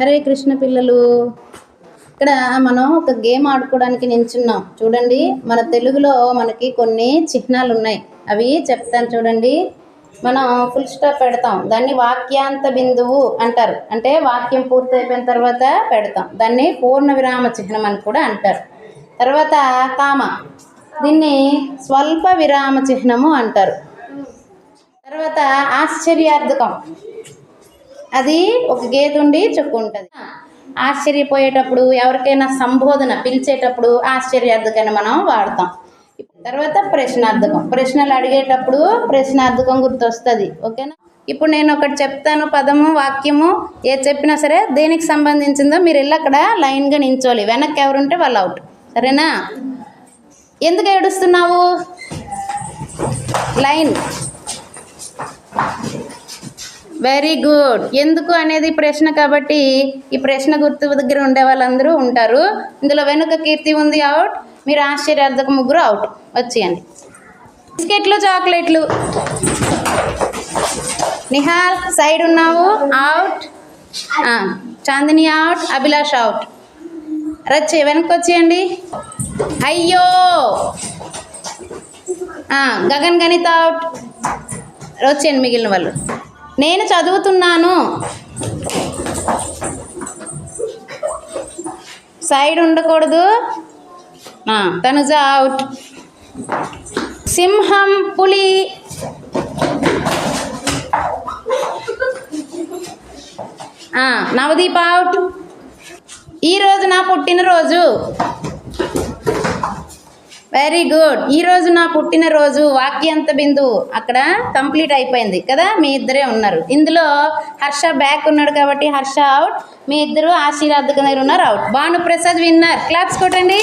హరే కృష్ణ పిల్లలు. ఇక్కడ మనం ఒక గేమ్ ఆడుకోవడానికి నించున్నాం. చూడండి మన తెలుగులో మనకి కొన్ని చిహ్నాలు ఉన్నాయి. అవి చెప్తాను చూడండి. మనం ఫుల్ స్టాప్ పెడతాం. దాన్ని వాక్యాంత బిందువు అంటారు. అంటే వాక్యం పూర్తయిపోయిన తర్వాత పెడతాం. దాన్ని పూర్ణ విరామ చిహ్నం అని కూడా అంటారు. తర్వాత కామ. దీన్ని స్వల్ప విరామ చిహ్నము అంటారు. తర్వాత ఆశ్చర్యార్థకం. అది ఒక గేదె ఉండి చెప్పుకుంటుంది ఆశ్చర్యపోయేటప్పుడు ఎవరికైనా సంబోధన పిలిచేటప్పుడు ఆశ్చర్యార్థకాన్ని మనం వాడతాం. తర్వాత ప్రశ్నార్థకం. ప్రశ్నలు అడిగేటప్పుడు ప్రశ్నార్థకం గుర్తొస్తుంది. ఓకేనా? ఇప్పుడు నేను ఒకటి చెప్తాను పదము వాక్యము ఏ చెప్పినా సరే దేనికి సంబంధించిందో మీరు వెళ్ళి అక్కడ లైన్గా నించోలి వెనక్కి ఎవరుంటే వాళ్ళు అవుట్. సరేనా? ఎందుకు ఏడుస్తున్నావు? లైన్. Very good. ఎందుకు అనేది ప్రశ్న కాబట్టి ఈ ప్రశ్న గుర్తు దగ్గర ఉండే వాళ్ళందరూ ఉంటారు. ఇందులో వెనుక కీర్తి ఉంది అవుట్ మీరు ఆశ్చర్యార్థక ముగ్గురు అవుట్ వచ్చేయండి. బిస్కెట్లు చాక్లెట్లు. నిహాల్ సైడ్ ఉన్నావు. Out Chandini out Abhilash out రచ్చే వెనక్కి వచ్చేయండి. అయ్యో! గగన్ గణిత అవుట్ వచ్చేయండి మిగిలిన వాళ్ళు. నేను చదువుతున్నాను. సైడ్ ఉండకూడదు. తనుజ అవుట్ సింహం పులి. నవదీప నవదీప్ అవుట్ ఈరోజు నా పుట్టినరోజు. వెరీ గుడ్ ఈరోజు నా పుట్టినరోజు వాక్యంత బిందువు అక్కడ కంప్లీట్ అయిపోయింది కదా? మీ ఇద్దరే ఉన్నారు. ఇందులో హర్ష బ్యాక్ ఉన్నాడు కాబట్టి హర్ష అవుట్ మీ ఇద్దరు ఆశీర్వాదక ఉన్నారు అవుట్ భానుప్రసాద్ విన్నర్ క్లాప్స్ కొట్టండి.